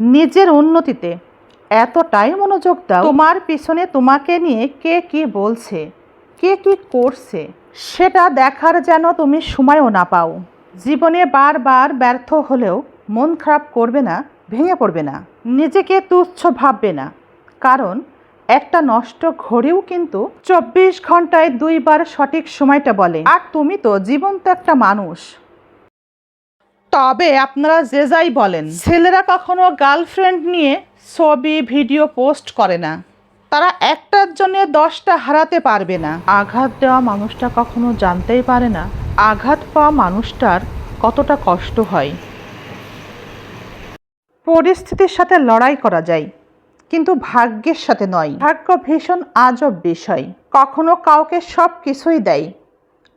নিজের উন্নতিতে এতটাই মনোযোগ দাও। তোমার পিছনে তোমাকে নিয়ে কে কি বলছে, কে কি করছে, সেটা দেখার যেন তুমি সময়ও না পাও। জীবনে বারবার ব্যর্থ হলেও মন খারাপ করবে না, ভেঙে পড়বে না। নিজেকে তুচ্ছ ভাববে না। কারণ একটা নষ্ট ঘড়িও কিন্তু চব্বিশ ঘন্টায় দুইবার সঠিক সময়টা বলে। আর তুমি তো জীবন্ত একটা মানুষ। তবে আপনারা যে যাই বলেন, ছেলেরা কখনো গার্লফ্রেন্ড নিয়ে ছবি ভিডিও পোস্ট করে না। তারা একটার জন্য দশটা হারাতে পারবে না। আঘাত দেওয়া মানুষটা কখনো জানতেই পারে না, আঘাত পাওয়া মানুষটার কতটা কষ্ট হয়। পরিস্থিতির সাথে লড়াই করা যায়, কিন্তু ভাগ্যের সাথে নয়। ভাগ্য ভীষণ আজব বিষয়। কখনো কাউকে সব কিছুই দেয়,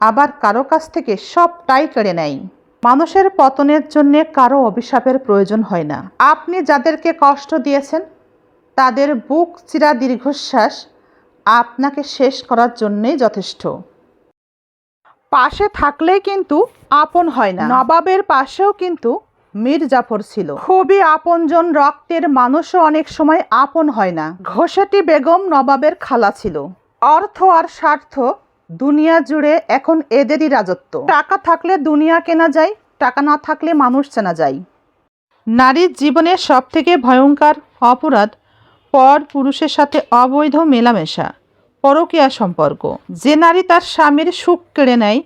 আবার কারও কাছ থেকে সবটাই কেড়ে নেয়। মানুষের পতনের জন্য কারও অভিশাপের প্রয়োজন হয় না। আপনি যাদেরকে কষ্ট দিয়েছেন, তাদের বুক চিরা দীর্ঘশ্বাস আপনাকে শেষ করার জন্যই যথেষ্ট। পাশে থাকলেই কিন্তু আপন হয় না। নবাবের পাশেও কিন্তু মীর জাফর ছিল। খুবই আপনজন রক্তের মানুষও অনেক সময় আপন হয় না। ঘোষাটি বেগম নবাবের খালা ছিল। অর্থ আর স্বার্থ দুনিয়া জুড়ে এখন এদেরই রাজত্ব। টাকা থাকলে দুনিয়া কেনা যায়, টাকা না থাকলে মানুষ চেনা যায়। নারীর জীবনের সবথেকে ভয়ঙ্কর অপরাধ পর পুরুষের সাথে অবৈধ মেলামেশা, পরকীয়া সম্পর্ক। যে নারী তার স্বামীর সুখ কেড়ে নেয়,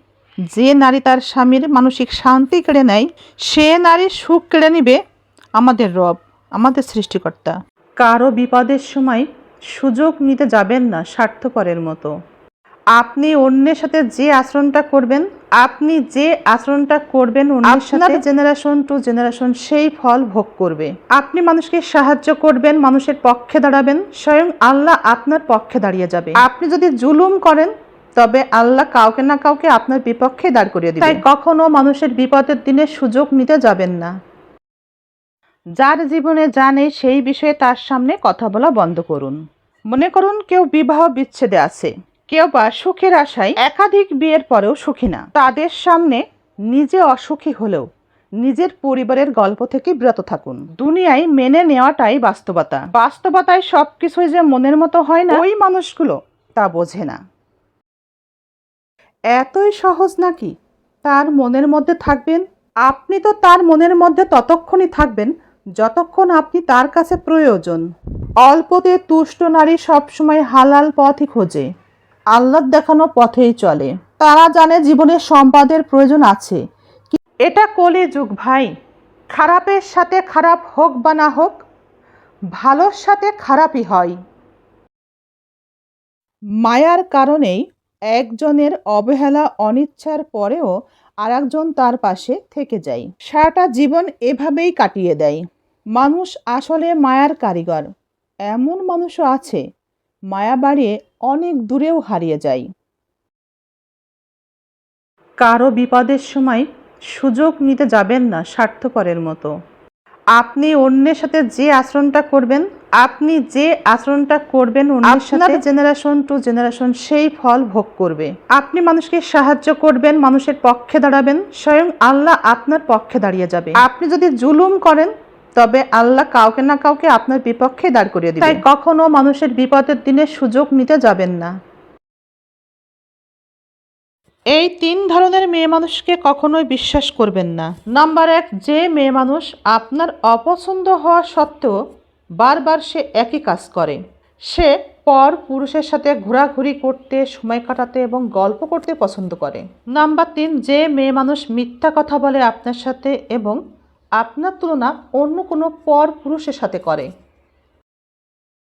যে নারী তার স্বামীর মানসিক শান্তি কেড়ে নেয়, সে নারীর সুখ কেড়ে নিবে আমাদের রব, আমাদের সৃষ্টিকর্তা। কারও বিপদের সময় সুযোগ নিতে যাবেন না, স্বার্থপরের মতো। আপনি অন্যের সাথে যে আচরণটা করবেন আপনি যে আচরণটা করবেন অন্যের সাথে জেনারেশন টু জেনারেশন সেই ফল ভোগ করবে। আপনি মানুষকে সাহায্য করবেন মানুষের পক্ষে দাঁড়াবেন স্বয়ং আল্লাহ আপনার পক্ষে দাঁড়িয়ে যাবে। আপনি যদি জুলুম করেন তবে আল্লাহ কাউকে না কাউকে আপনার বিপক্ষে দাঁড় করিয়ে দিবে। তাই কখনো মানুষের বিপদের দিনে সুযোগ নিতে যাবেন না। যার জীবনে জানে সেই বিষয়ে তার সামনে কথা বলা বন্ধ করুন। মনে করুন কেউ বিবাহ বিচ্ছেদে আছে। কেউ বা সুখের আশায় একাধিক বিয়ের পরেও সুখী না। তাদের সামনে নিজে অসুখী হলেও নিজের পরিবারের গল্প থেকে বিরত থাকুন। দুনিয়ায় মেনে নেওয়াটাই বাস্তবতা। বাস্তবতায় সবকিছুই যে মনের মতো হয় না, ওই মানুষগুলো তা বোঝে না। এতই সহজ নাকি? তার মনের মধ্যে থাকবেন? আপনি তো তার মনের মধ্যে ততক্ষণই থাকবেন যতক্ষণ আপনি তার কাছে প্রয়োজন। অল্পতে তুষ্ট নারী সবসময় হালাল পথই খোঁজে। আল্লাহ দেখানো পথেই চলে। তারা জানে জীবনে সম্পাদের প্রয়োজন আছে। এটা কলি যুগ ভাই। খারাপের সাথে খারাপ হোক বা না হোক, ভালোর সাথে খারাপই হয়। মায়ার কারণেই একজনের অবহেলা অনিচ্ছার পরেও আরেকজন তার পাশে থেকে যায়। সারাটা জীবন এভাবেই কাটিয়ে দেয়। মানুষ আসলে মায়ার কারিগর। এমন মানুষও আছে, মায়া বাড়িয়ে অনেক দূরেও হারিয়ে যায়। কারও বিপদের সময় সুযোগ নিতে যাবেন না স্বার্থপরের মতো। আপনি অন্যের সাথে যে আচরণটা করবেন আপনি যে আচরণটা করবেন অন্যের সাথে জেনারেশন টু জেনারেশন সেই ফল ভোগ করবে। আপনি মানুষকে সাহায্য করবেন মানুষের পক্ষে দাঁড়াবেন স্বয়ং আল্লাহ আপনার পক্ষে দাঁড়িয়ে যাবে। আপনি যদি জুলুম করেন তবে আল্লাহ কাউকে না কাউকে আপনার বিপক্ষে দাঁড় করিয়ে দিবে তাই কখনো মানুষের বিপদের দিনে সুযোগ নিতে যাবেন না। এই তিন ধরনের মেয়ে মানুষকে কখনোই বিশ্বাস করবেন না। নাম্বার এক যে মেয়ে মানুষ আপনার অপছন্দ হওয়া সত্ত্বেও বারবার সে একই কাজ করে। সে পর পুরুষের সাথে ঘোরাঘুরি করতে সময় কাটাতে এবং গল্প করতে পছন্দ করে। নাম্বার তিন যে মেয়ে মানুষ মিথ্যা কথা বলে আপনার সাথে এবং আপনার তুলনা অন্য কোনো পর পুরুষের সাথে করে।